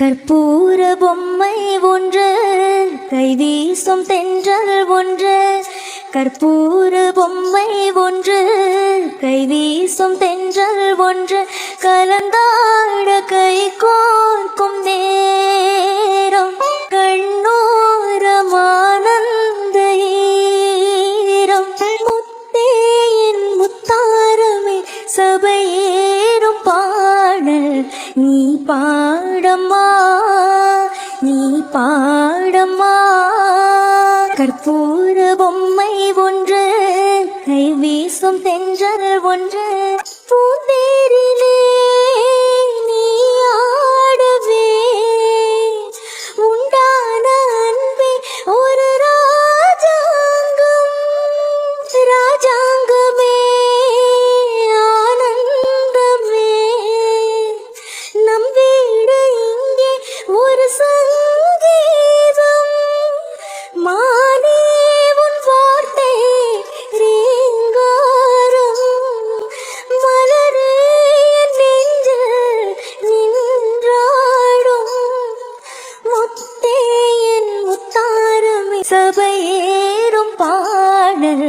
கற்பூர பொம்மை ஒன்று கைவீசும் தென்றல் ஒன்று. கற்பூர பொம்மை ஒன்று கைவீசும் தென்றல் ஒன்று. கலந்தாட கை கோர்க்கும் நேரம் கண்ணோரமானந்தீரம் முத்தேயின் முத்தாரமே சபையேறும் பாடல் நீ பா பாடம்மா நீ பாடம்மா. கற்பூர பொம்மை ஒன்று கை வீசும் தென்றல் ஒன்று பூந்தே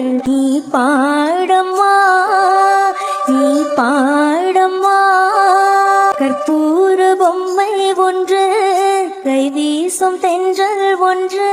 நீ பாடம்மா நீ பாடம்மா கற்பூர பொம்மை ஒன்று கைவீசும் தென்றல் ஒன்று.